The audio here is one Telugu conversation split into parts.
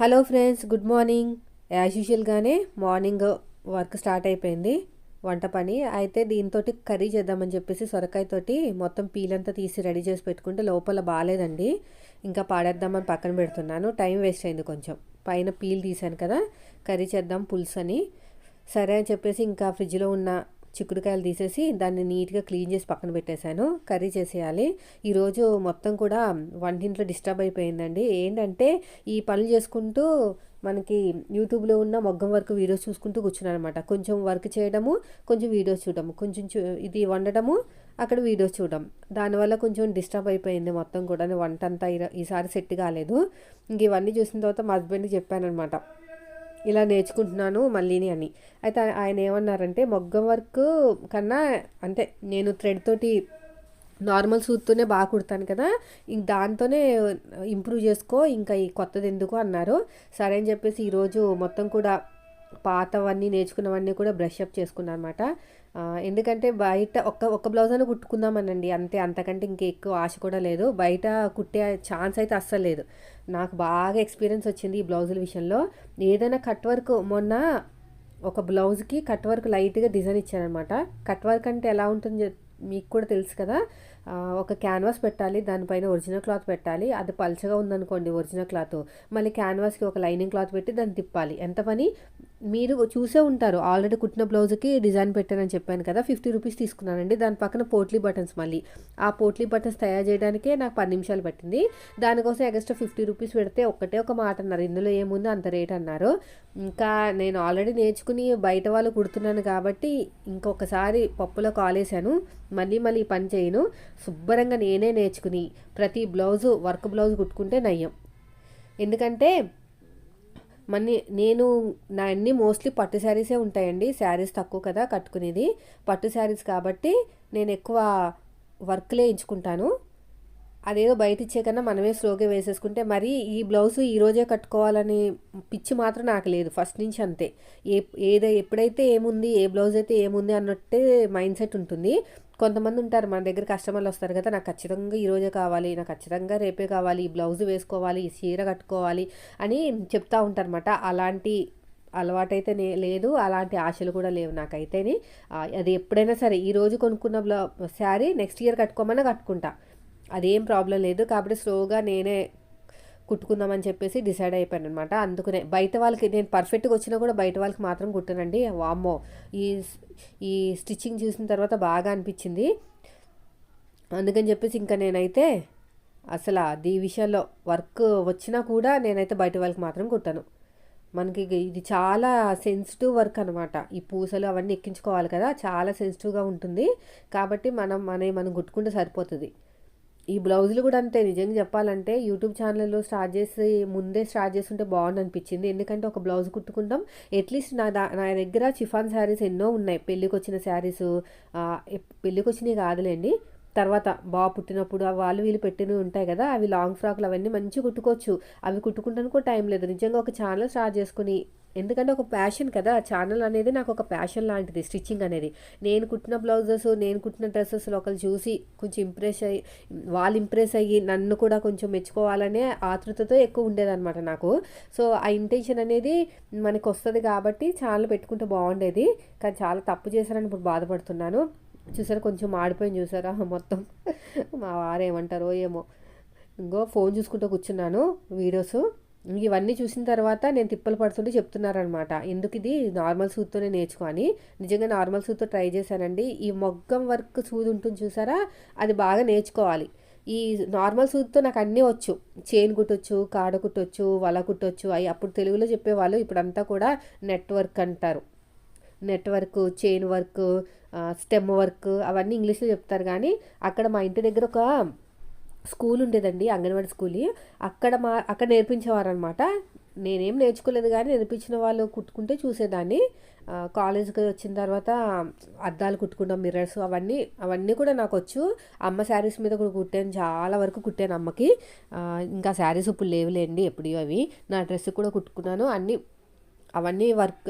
Hello friends good morning. As యూజువల్గానే morning work start అయిపోయింది వంట పని. అయితే దీంతో కర్రీ చేద్దామని చెప్పేసి సొరకాయతోటి మొత్తం పీలంతా తీసి రెడీ చేసి పెట్టుకుంటే లోపల బాగాలేదండి. ఇంకా పాడేద్దామని పక్కన పెడుతున్నాను. టైం వేస్ట్ అయింది కొంచెం. పైన పీల్ తీసాను కదా కర్రీ చేద్దాం పులుసు అని సరే అని చెప్పేసి ఇంకా ఫ్రిడ్జ్లో ఉన్న చిక్కుడుకాయలు తీసేసి దాన్ని నీట్గా క్లీన్ చేసి పక్కన పెట్టేశాను. కర్రీ చేసేయాలి. ఈరోజు మొత్తం కూడా వంటింట్లో డిస్టర్బ్ అయిపోయిందండి. ఏంటంటే ఈ పనులు చేసుకుంటూ మనకి యూట్యూబ్లో ఉన్న మొగ్గం వర్క్ వీడియోస్ చూసుకుంటూ కూర్చున్నాను అనమాట కొంచెం వర్క్ చేయడము కొంచెం వీడియోస్ చూడడం కొంచెం ఇది వండడము అక్కడ వీడియోస్ చూడడం. దానివల్ల కొంచెం డిస్టర్బ్ అయిపోయింది మొత్తం కూడా వంట అంతా ఈసారి సెట్ కాలేదు. ఇంక ఇవన్నీ చూసిన తర్వాత మా హస్బెండ్కి చెప్పాను అనమాట ఇలా నేర్చుకుంటున్నాను మళ్ళీని అని. అయితే ఆయన ఏమన్నారంటే మొగ్గం వర్క్ కన్నా అంటే నేను థ్రెడ్ తోటి నార్మల్ సూత్తోనే బాగా కుడతాను కదా ఇంక దాంతోనే ఇంప్రూవ్ చేసుకో ఇంకా ఈ కొత్తది ఎందుకు అన్నారు. సరే అని చెప్పేసి ఈరోజు మొత్తం కూడా పాతవన్నీ నేర్చుకున్నవన్నీ కూడా బ్రష్ అప్ చేసుకున్నాను అనమాట ఎందుకంటే బయట ఒక్క ఒక్క బ్లౌజ్ అని కుట్టుకుందామనండి. అంతే అంతకంటే ఇంక ఎక్కువ ఆశ కూడా లేదు. బయట కుట్టే ఛాన్స్ అయితే అస్సలు లేదు. నాకు బాగా ఎక్స్పీరియన్స్ వచ్చింది ఈ బ్లౌజుల విషయంలో. ఏదైనా కట్ వర్క్ మొన్న ఒక బ్లౌజ్కి కట్ వర్క్ లైట్గా డిజైన్ ఇచ్చానమాట కట్ వర్క్ అంటే ఎలా ఉంటుంది మీకు కూడా తెలుసు కదా. ఒక క్యాన్వాస్ పెట్టాలి దానిపైన ఒరిజినల్ క్లాత్ పెట్టాలి. అది పల్చగా ఉందనుకోండి ఒరిజినల్ క్లాత్. మళ్ళీ క్యాన్వాస్కి ఒక లైనింగ్ క్లాత్ పెట్టి దాన్ని తిప్పాలి. ఎంత పని? మీరు చూసే ఉంటారు. ఆల్రెడీ కుట్టిన బ్లౌజ్కి డిజైన్ పెట్టానని చెప్పాను కదా ఫిఫ్టీ రూపీస్ తీసుకున్నానండి. దాని పక్కన పోట్లీ బటన్స్ మళ్ళీ. ఆ పోట్లీ బటన్స్ తయారు చేయడానికే నాకు పది నిమిషాలు పట్టింది. దానికోసం ఎక్స్ట్రా ఫిఫ్టీ రూపీస్ పెడితే ఒక్కటే ఒక మాట అన్నారు. ఇందులో ఏముంది అంత రేట్ అన్నారు. ఇంకా నేను ఆల్రెడీ నేర్చుకుని బయట వాళ్ళు కుడుతున్నాను కాబట్టి ఇంకొకసారి పప్పులో కాలేశాను. మళ్ళీ మళ్ళీ పని చేయను. శుభ్రంగా నేనే నేర్చుకుని ప్రతి బ్లౌజు వర్క్ బ్లౌజ్ కుట్టుకుంటే నయ్యం. ఎందుకంటే మన్ని నేను నా అన్ని మోస్ట్లీ పట్టు శారీసే ఉంటాయండి. శారీస్ తక్కువ కదా కట్టుకునేది. పట్టు శారీస్ కాబట్టి నేను ఎక్కువ వర్క్లే ఎంచుకుంటాను. అదేదో బయట ఇచ్చే కన్నా మనమే స్లోగా వేసేసుకుంటే మరి ఈ బ్లౌజ్ ఈరోజే కట్టుకోవాలని పిచ్చి మాత్రం నాకు లేదు ఫస్ట్ నుంచి అంతే. ఏ ఏదో ఎప్పుడైతే ఏముంది ఏ బ్లౌజ్ అయితే ఏముంది అన్నట్టే మైండ్ సెట్ ఉంటుంది. కొంతమంది ఉంటారు మన దగ్గర కస్టమర్లు వస్తారు కదా నాకు ఖచ్చితంగా ఈరోజే కావాలి నాకు ఖచ్చితంగా రేపే కావాలి ఈ బ్లౌజ్ వేసుకోవాలి ఈ చీర కట్టుకోవాలి అని చెప్తా ఉంటారన్నమాట. అలాంటి అలవాటైతే నే లేదు అలాంటి ఆశలు కూడా లేవు నాకైతేని. అది ఎప్పుడైనా సరే ఈరోజు కొనుక్కున్న బ్లౌ శారీ నెక్స్ట్ ఇయర్ కట్టుకోమన్నా కట్టుకుంటా. అదేం ప్రాబ్లం లేదు. కాబట్టి స్లోగా నేనే కుట్టుకుందామని చెప్పేసి డిసైడ్ అయిపోయాను అనమాట అందుకనే బయట వాళ్ళకి నేను పర్ఫెక్ట్గా వచ్చినా కూడా బయట వాళ్ళకి మాత్రం కుట్టానండి. వామ్మో! ఈ ఈ స్టిచ్చింగ్ చూసిన తర్వాత బాగా అనిపించింది. అందుకని చెప్పేసి ఇంకా నేనైతే అసలు అది విషయంలో వర్క్ వచ్చినా కూడా నేనైతే బయట వాళ్ళకి మాత్రం కుట్టాను. మనకి ఇది చాలా సెన్సిటివ్ వర్క్ అనమాట ఈ పూసలు అవన్నీ ఎక్కించుకోవాలి కదా చాలా సెన్సిటివ్గా ఉంటుంది. కాబట్టి మనం మన మనం కుట్టుకుంటే సరిపోతుంది. ఈ బ్లౌజులు కూడా అంతే నిజంగా చెప్పాలంటే యూట్యూబ్ ఛానల్లో స్టార్ట్ చేసి ముందే స్టార్ట్ చేస్తుంటే బాగుంది అనిపించింది ఎందుకంటే ఒక బ్లౌజ్ కుట్టుకుంటాం. అట్లీస్ట్ నా నా దగ్గర చిఫాన్ శారీస్ ఎన్నో ఉన్నాయి. పెళ్ళికి వచ్చిన శారీస్ పెళ్ళికి వచ్చినవి కాదులేండి. తర్వాత బాబు పుట్టినప్పుడు వాళ్ళు వీళ్ళు పెట్టినవి ఉంటాయి కదా అవి లాంగ్ ఫ్రాక్లు అవన్నీ మంచిగా కుట్టుకోవచ్చు. అవి కుట్టుకుంటానికి కూడా టైం లేదు. నిజంగా ఒక ఛానల్ స్టార్ట్ చేసుకుని ఎందుకంటే ఒక ప్యాషన్ కదా ఛానల్ అనేది నాకు ఒక ప్యాషన్ లాంటిది స్టిచ్చింగ్ అనేది. నేను కుట్టిన బ్లౌజెస్ నేను కుట్టిన డ్రెస్సెస్ ఒకరు చూసి కొంచెం ఇంప్రెస్ అయ్యి వాళ్ళు ఇంప్రెస్ అయ్యి నన్ను కూడా కొంచెం మెచ్చుకోవాలనే ఆతృతతో ఎక్కువ ఉండేదన్నమాట నాకు. సో ఆ ఇంటెన్షన్ అనేది మనకు వస్తుంది కాబట్టి ఛానల్ పెట్టుకుంటే బాగుండేది. కానీ చాలా తప్పు చేశారని ఇప్పుడు బాధపడుతున్నాను. చూసారా కొంచెం మాడిపోయింది చూసారా మొత్తం. మా వారు ఏమంటారో ఏమో. ఇంకో ఫోన్ చూసుకుంటూ కూర్చున్నాను వీడియోస్ ఇవన్నీ చూసిన తర్వాత నేను తిప్పలు పడుతుంటే చెప్తున్నారనమాట. ఎందుకు ఇది? నార్మల్ సూత్తోనే నేర్చుకొని నిజంగా నార్మల్ సూత్తో ట్రై చేశానండి. ఈ మొగ్గం వర్క్ సూది ఉంటుంది చూసారా? అది బాగా నేర్చుకోవాలి. ఈ నార్మల్ సూత్తో నాకు అన్నీ వచ్చు. చైన్ కుట్టొచ్చు కాడ కుట్టొచ్చు వల కుట్టొచ్చు. అవి అప్పుడు తెలుగులో చెప్పేవాళ్ళు ఇప్పుడంతా కూడా నెట్వర్క్ అంటారు. Network chain work stem work అవన్నీ ఇంగ్లీష్లో చెప్తారు. కానీ అక్కడ మా ఇంటి దగ్గర ఒక స్కూల్ ఉండేదండి అంగన్వాడీ స్కూల్. అక్కడ మా అక్కడ నేర్పించేవారు అనమాట నేనేం నేర్చుకోలేదు కానీ నేర్పించిన వాళ్ళు కుట్టుకుంటే చూసేదాన్ని. కాలేజ్కి వచ్చిన తర్వాత అద్దాలు కుట్టుకుంటాం మిర్రర్స్ అవన్నీ అవన్నీ కూడా నాకు వచ్చు అమ్మ శారీస్ మీద కూడా కుట్టాను చాలా వరకు కుట్టాను అమ్మకి. ఇంకా శారీస్ ఇప్పుడు లేవులేండి ఎప్పుడు అవి. నా డ్రెస్ కూడా కుట్టుకున్నాను అన్నీ అవన్నీ వర్క్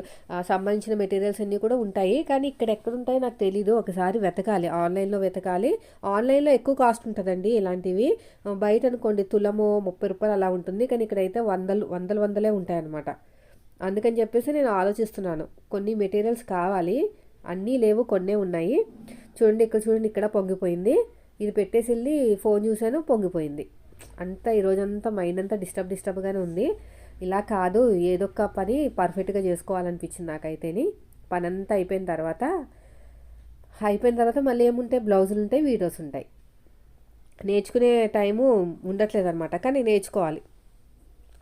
సంబంధించిన మెటీరియల్స్ అన్నీ కూడా ఉంటాయి. కానీ ఇక్కడ ఎక్కడ ఉంటాయో నాకు తెలీదు. ఒకసారి వెతకాలి. ఆన్లైన్లో వెతకాలి. ఆన్లైన్లో ఎక్కువ కాస్ట్ ఉంటుందండి ఇలాంటివి. బయట అనుకోండి తులము ముప్పై రూపాయలు అలా ఉంటుంది. కానీ ఇక్కడైతే వందలు వందలు వందలే ఉంటాయన్నమాట. అందుకని చెప్పేసి నేను ఆలోచిస్తున్నాను. కొన్ని మెటీరియల్స్ కావాలి. అన్నీ లేవు కొన్నే ఉన్నాయి. చూడండి ఇక్కడ చూడండి ఇక్కడ పొంగిపోయింది. ఇది పెట్టేసి వెళ్ళి ఫోన్ చూశాను పొంగిపోయింది. అంతా ఈరోజంతా మైండ్ అంతా డిస్టర్బ్ డిస్టర్బ్గానే ఉంది. ఇలా కాదు ఏదొక్క పని పర్ఫెక్ట్గా చేసుకోవాలనిపించింది నాకైతేని. పని అంతా అయిపోయిన తర్వాత అయిపోయిన తర్వాత మళ్ళీ ఏముంటాయి? బ్లౌజులు ఉంటాయి వీడియోస్ ఉంటాయి. నేర్చుకునే టైము ఉండట్లేదు అనమాట కానీ నేర్చుకోవాలి.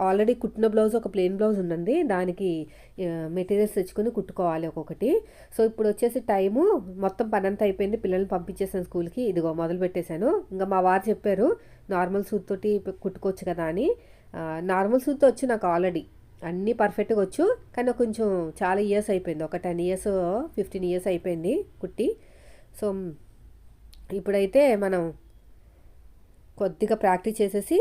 ఆల్రెడీ కుట్టిన బ్లౌజ్ ఒక ప్లెయిన్ బ్లౌజ్ ఉందండి దానికి మెటీరియల్స్ తెచ్చుకొని కుట్టుకోవాలి ఒక్కొక్కటి. సో ఇప్పుడు వచ్చేసి టైము మొత్తం పని అంతా అయిపోయింది పిల్లల్ని పంపించేసాను స్కూల్కి ఇదిగో మొదలు పెట్టేశాను ఇంకా మా వారు చెప్పారు నార్మల్ సూట్ తోటి కుట్టుకోవచ్చు కదా అని. నార్మల్ సూత్తో వచ్చు నాకు ఆల్రెడీ. అన్నీ పర్ఫెక్ట్గా వచ్చు కానీ కొంచెం చాలా ఇయర్స్ అయిపోయింది. ఒక టెన్ ఇయర్స్ ఫిఫ్టీన్ ఇయర్స్ అయిపోయింది కుట్టి. సో ఇప్పుడైతే మనం కొద్దిగా ప్రాక్టీస్ చేసేసి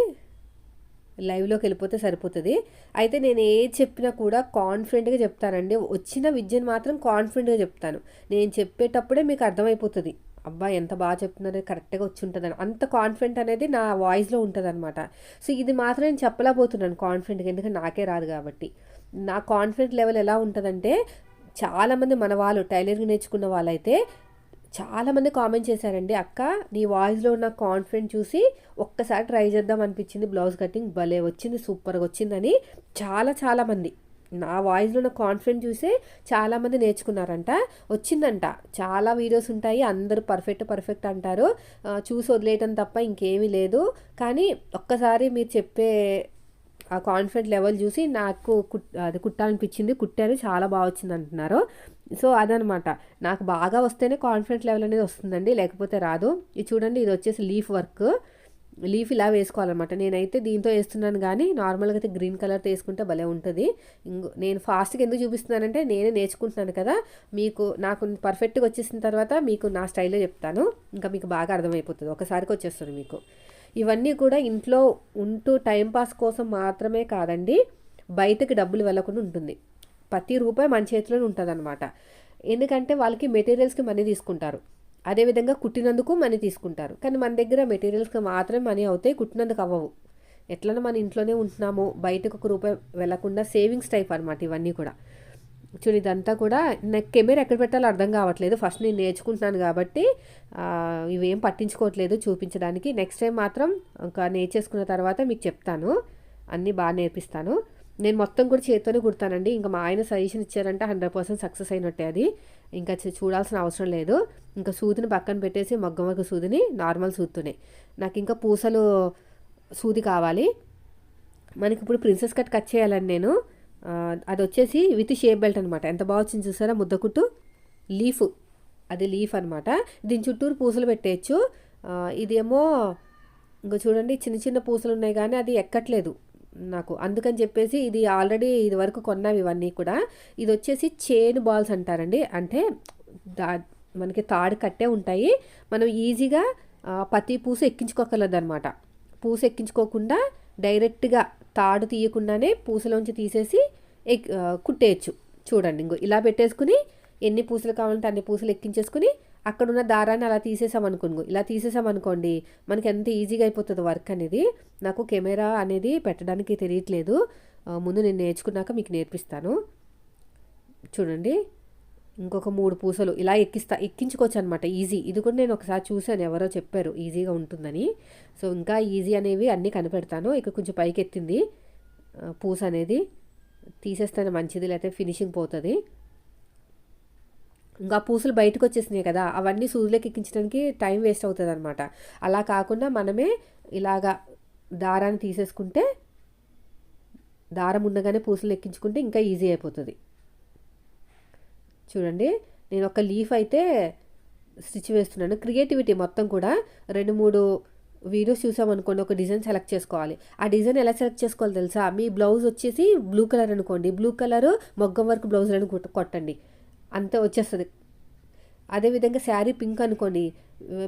లైవ్లోకి వెళ్ళిపోతే సరిపోతుంది. అయితే నేను ఏది చెప్పినా కూడా కాన్ఫిడెంట్గా చెప్తానండి. వచ్చిన విద్యను మాత్రం కాన్ఫిడెంట్గా చెప్తాను. నేను చెప్పేటప్పుడే మీకు అర్థమైపోతుంది. అబ్బా ఎంత బాగా చెప్తున్నారు కరెక్ట్గా వచ్చి ఉంటుందని. అంత కాన్ఫిడెంట్ అనేది నా వాయిస్లో ఉంటుంది అనమాట సో ఇది మాత్రం నేను చెప్పలేకపోతున్నాను కాన్ఫిడెంట్గా ఎందుకంటే నాకే రాదు కాబట్టి. నా కాన్ఫిడెంట్ లెవెల్ ఎలా ఉంటుందంటే చాలామంది మన వాళ్ళు టైలరింగ్ నేర్చుకున్న వాళ్ళైతే చాలామంది కామెంట్ చేశారండి అక్క నీ వాయిస్లో ఉన్న కాన్ఫిడెంట్ చూసి ఒక్కసారి ట్రై చేద్దాం అనిపించింది. బ్లౌజ్ కటింగ్ భలే వచ్చింది సూపర్గా వచ్చిందని చాలా చాలామంది నా వాయిస్లో ఉన్న కాన్ఫిడెంట్ చూసే చాలామంది నేర్చుకున్నారంట. వచ్చిందంట. చాలా వీడియోస్ ఉంటాయి. అందరూ పర్ఫెక్ట్ పర్ఫెక్ట్ అంటారు. చూసి వదిలేయటం తప్ప ఇంకేమీ లేదు. కానీ ఒక్కసారి మీరు చెప్పే ఆ కాన్ఫిడెంట్ లెవెల్ చూసి నాకు కుట్ అది కుట్టాలనిపించింది. కుట్టాను చాలా బాగా వచ్చింది అంటున్నారు. సో అదనమాట. నాకు బాగా వస్తేనే కాన్ఫిడెంట్ లెవెల్ అనేది వస్తుందండి. లేకపోతే రాదు. ఇది చూడండి. ఇది వచ్చేసి లీఫ్ వర్క్ లీఫ్ ఇలా వేసుకోవాలన్నమాట. నేనైతే దీంతో వేస్తున్నాను కానీ నార్మల్గా అయితే గ్రీన్ కలర్తో వేసుకుంటే భలే ఉంటుంది. ఇంకో నేను ఫాస్ట్గా ఎందుకు చూపిస్తున్నానంటే నేనే నేర్చుకుంటున్నాను కదా. మీకు నాకు పర్ఫెక్ట్గా వచ్చేసిన తర్వాత మీకు నా స్టైల్లో చెప్తాను. ఇంకా మీకు బాగా అర్థమైపోతుంది. ఒకసారికి వచ్చేస్తుంది మీకు. ఇవన్నీ కూడా ఇంట్లో ఉంటూ టైంపాస్ కోసం మాత్రమే కాదండి బయటకి డబ్బులు వెళ్ళకుండా ఉంటుంది. ప్రతి రూపాయి మన చేతిలోనే ఉంటుంది ఎందుకంటే వాళ్ళకి మెటీరియల్స్కి మనీ తీసుకుంటారు. అదేవిధంగా కుట్టినందుకు మనీ తీసుకుంటారు. కానీ మన దగ్గర మెటీరియల్స్కి మాత్రమే మనీ అవుతాయి కుట్టినందుకు అవ్వవు. ఎట్లనో మన ఇంట్లోనే ఉంటున్నాము బయటకు ఒక రూపాయి వెళ్ళకుండా సేవింగ్స్ టైప్ అనమాట ఇవన్నీ కూడా. చూడు ఇదంతా కూడా నాకు కెమెరా ఎక్కడ పెట్టాలో అర్థం కావట్లేదు. ఫస్ట్ నేను నేర్చుకుంటున్నాను కాబట్టి ఇవేం పట్టించుకోవట్లేదు చూపించడానికి. నెక్స్ట్ టైం మాత్రం ఇంకా నేర్చేసుకున్న తర్వాత మీకు చెప్తాను. అన్నీ బాగా నేర్పిస్తాను. నేను మొత్తం కూడా చేతితోనే కుడతానండి. ఇంకా మా ఆయన సజెషన్ ఇచ్చారంటే హండ్రెడ్ పర్సెంట్ సక్సెస్ అయినట్టే అది. ఇంకా చూడాల్సిన అవసరం లేదు. ఇంకా సూదిని పక్కన పెట్టేసి మగ్గం వరకు సూదిని నార్మల్ సూదితోనే నాకు ఇంకా పూసలు సూది కావాలి. మనకి ఇప్పుడు ప్రిన్సెస్ కట్ కట్ చేయాలని నేను. అది వచ్చేసి విత్ షేప్ బెల్ట్ అనమాట ఎంత బాగా వచ్చింది చూసారా? ముద్దకుట్టు లీఫ్. అది లీఫ్ అనమాట దీని చుట్టూరు పూసలు పెట్టేయచ్చు. ఇదేమో ఇంకా చూడండి చిన్న చిన్న పూసలు ఉన్నాయి కానీ అది ఎక్కట్లేదు. నాకు. అందుకని చెప్పేసి ఇది ఆల్రెడీ ఇది వరకు కొన్నావి ఇవన్నీ కూడా. ఇది వచ్చేసి చైన్ బాల్స్ అంటారండి. అంటే దా మనకి తాడు కట్టే ఉంటాయి. మనం ఈజీగా పత్తి పూస ఎక్కించుకోగలదు అనమాట పూస ఎక్కించుకోకుండా డైరెక్ట్గా తాడు తీయకుండానే పూసలోంచి తీసేసి కుట్టేయచ్చు. చూడండి ఇంకో ఇలా పెట్టేసుకుని ఎన్ని పూసలు కావాలంటే అన్ని పూసలు ఎక్కించేసుకుని అక్కడ ఉన్న దారాన్ని అలా తీసేసామనుకోండి. ఇలా తీసేసామనుకోండి మనకి ఎంత ఈజీగా అయిపోతుంది వర్క్ అనేది నాకు కెమెరా అనేది పెట్టడానికి తెలియట్లేదు. ముందు నేను నేర్చుకున్నాక మీకు నేర్పిస్తాను. చూడండి. ఇంకొక మూడు పూసలు ఇలా ఎక్కిస్తా ఎక్కించుకోవచ్చు అనమాట ఈజీ. ఇది కూడా నేను ఒకసారి చూశాను. ఎవరో చెప్పారు ఈజీగా ఉంటుందని. సో ఇంకా ఈజీ అనేవి అన్నీ కనిపెడతాను. ఇక్కడ కొంచెం పైకి ఎత్తింది పూస అనేది. తీసేస్తాను మంచిది లేకపోతే ఫినిషింగ్ పోతుంది. ఇంకా పూసలు బయటకు వచ్చేసినాయి కదా అవన్నీ సూదులకు ఎక్కించడానికి టైం వేస్ట్ అవుతుంది అనమాట అలా కాకుండా మనమే ఇలాగా దారాన్ని తీసేసుకుంటే దారం ఉండగానే పూసలు ఎక్కించుకుంటే ఇంకా ఈజీ అయిపోతుంది. చూడండి నేను ఒక లీఫ్ అయితే స్టిచ్ వేస్తున్నాను. క్రియేటివిటీ మొత్తం కూడా రెండు మూడు వీడియోస్ చూసామనుకోండి ఒక డిజైన్ సెలెక్ట్ చేసుకోవాలి. ఆ డిజైన్ ఎలా సెలెక్ట్ చేసుకోవాలి తెలుసా? మీ బ్లౌజ్ వచ్చేసి బ్లూ కలర్ అనుకోండి. బ్లూ కలర్ మొగ్గం వర్క్ బ్లౌజ్లను కొట్టండి. అంతే వచ్చేస్తుంది. అదేవిధంగా శారీ పింక్ అనుకోండి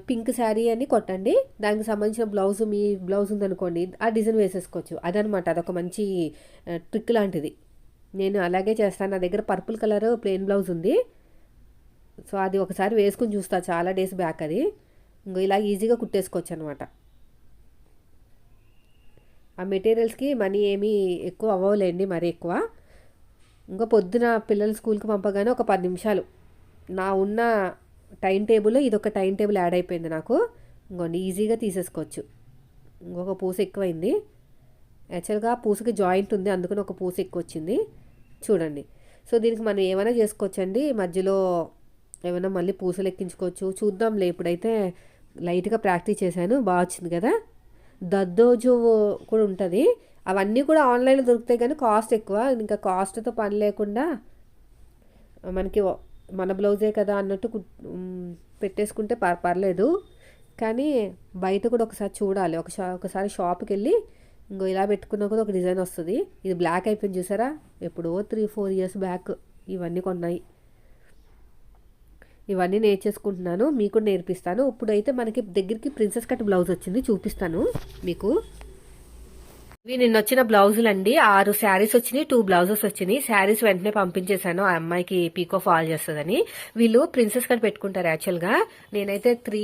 పింక్ శారీ అని కొట్టండి. దానికి సంబంధించిన బ్లౌజ్ మీ బ్లౌజ్ ఉందనుకోండి ఆ డిజైన్ వేసేసుకోవచ్చు. అదనమాట అదొక మంచి ట్రిక్ లాంటిది. నేను అలాగే చేస్తాను. నా దగ్గర పర్పుల్ కలర్ ప్లెయిన్ బ్లౌజ్ ఉంది. సో అది ఒకసారి వేసుకుని చూస్తా. చాలా డేస్ బ్యాక్ అది. ఇంకో ఇలా ఈజీగా కుట్టేసుకోవచ్చు అనమాట ఆ మెటీరియల్స్కి మనీ ఏమీ ఎక్కువ అవ్వలేండి మరీ ఎక్కువ. ఇంకా పొద్దున పిల్లలు స్కూల్కి పంపగానే ఒక పది నిమిషాలు. నా ఉన్న టైం టేబుల్ ఇది ఒక టైం టేబుల్ యాడ్ అయిపోయింది నాకు. ఇంకోండి ఈజీగా తీసేసుకోవచ్చు. ఇంకొక పూస ఎక్కువైంది. యాక్చువల్గా పూసకి జాయింట్ ఉంది అందుకని ఒక పూస ఎక్కువ వచ్చింది చూడండి. సో దీనికి మనం ఏమైనా చేసుకోవచ్చండి? మధ్యలో ఏమైనా మళ్ళీ పూసలు ఎక్కించుకోవచ్చు. చూద్దాంలే ఇప్పుడైతే లైట్గా ప్రాక్టీస్ చేశాను. బాగా వచ్చింది కదా? దద్దోజు కూడా ఉంటుంది. అవన్నీ కూడా ఆన్లైన్లో దొరుకుతాయి కానీ కాస్ట్ ఎక్కువ. ఇంకా కాస్ట్తో పని లేకుండా మనకి మన బ్లౌజే కదా అన్నట్టు పెట్టేసుకుంటే పర్ పర్లేదు. కానీ బయట కూడా ఒకసారి చూడాలి. ఒక షా ఒకసారి షాప్కి వెళ్ళి ఇంకో ఇలా పెట్టుకున్నా కూడా ఒక డిజైన్ వస్తుంది. ఇది బ్లాక్ అయిపోయింది చూసారా? ఎప్పుడో త్రీ ఫోర్ ఇయర్స్ బ్యాక్ ఇవన్నీ కొన్నాయి. ఇవన్నీ నేర్చేసుకుంటున్నాను మీకు నేర్పిస్తాను. ఇప్పుడైతే మనకి దగ్గరికి ప్రిన్సెస్ కట్ బ్లౌజ్ వచ్చింది చూపిస్తాను మీకు. ఇవి నిన్న వచ్చిన బ్లౌజులు అండి ఆరు శారీస్ వచ్చినాయి టూ బ్లౌజెస్ వచ్చినాయి. శారీస్ వెంటనే పంపించేశాను ఆ అమ్మాయికి పీకో ఫాల్ చేస్తుందని. వీళ్ళు ప్రిన్సెస్ కట్ పెట్టుకుంటారు యాక్చువల్గా. నేనైతే త్రీ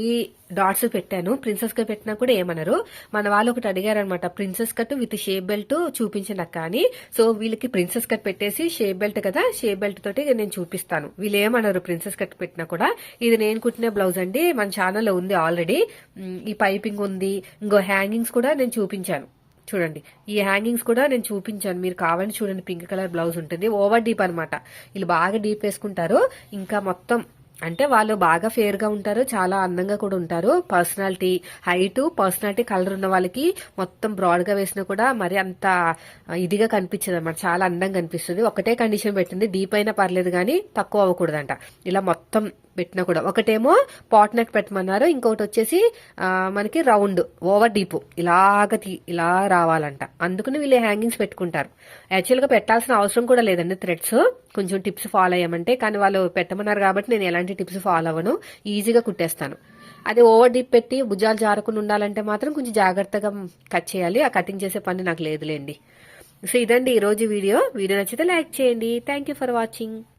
డాట్స్ పెట్టాను. ప్రిన్సెస్ కట్ పెట్టినా కూడా ఏమన్నారు మన వాళ్ళు ఒకటి అడిగారనమాట princess cut with shape belt చూపించిన కానీ సో వీళ్ళకి ప్రిన్సెస్ కట్ పెట్టేసి షేప్ బెల్ట్ కదా షేప్ బెల్ట్ తోటి నేను చూపిస్తాను. వీళ్ళు ఏమన్నారు ప్రిన్సెస్ కట్ పెట్టినా కూడా. ఇది నేను కుట్టిన బ్లౌజ్ అండి మన ఛానల్లో ఉంది ఆల్రెడీ. ఈ పైపింగ్ ఉంది ఇంకో హ్యాంగింగ్స్ కూడా నేను చూపించాను. చూడండి. ఈ హ్యాంగింగ్స్ కూడా నేను చూపించాను. మీరు కావాలని చూడండి. పింక్ కలర్ బ్లౌజ్ ఉంటుంది. ఓవర్ డీప్ అనమాట వీళ్ళు బాగా డీప్ వేసుకుంటారు. ఇంకా మొత్తం అంటే వాళ్ళు బాగా ఫేర్గా ఉంటారు. చాలా అందంగా కూడా ఉంటారు. పర్సనాలిటీ హైట్ పర్సనాలిటీ కలర్ ఉన్న వాళ్ళకి మొత్తం బ్రాడ్గా వేసినా కూడా మరి అంత ఇదిగా కనిపించదు అనమాట చాలా అందంగా కనిపిస్తుంది ఒకటే కండిషన్ పెట్టింది. డీప్ అయినా పర్లేదు కానీ తక్కువ అవ్వకూడదంట. ఇలా మొత్తం పెట్టినా కూడా. ఒకటేమో పాట్ నెక్ పెట్టమన్నారు ఇంకొకటి వచ్చేసి మనకి రౌండ్ ఓవర్ డీప్ ఇలాగ ఇలా రావాలంట. అందుకని వీళ్ళు హ్యాంగింగ్స్ పెట్టుకుంటారు. యాక్చువల్గా పెట్టాల్సిన అవసరం కూడా లేదండి థ్రెడ్స్ కొంచెం టిప్స్ ఫాలో అయ్యామంటే కానీ వాళ్ళు పెట్టమన్నారు కాబట్టి నేను ఎలాంటి టిప్స్ ఫాలో అవ్వను. ఈజీగా కుట్టేస్తాను. అదే ఓవర్ డీప్ పెట్టి భుజాలు జారకుండా ఉండాలంటే మాత్రం కొంచెం జాగ్రత్తగా కట్ చేయాలి. ఆ కటింగ్ చేసే పని నాకు లేదులేండి. సో ఇదండి ఈరోజు వీడియో. వీడియో నచ్చితే లైక్ చేయండి. Thank for watching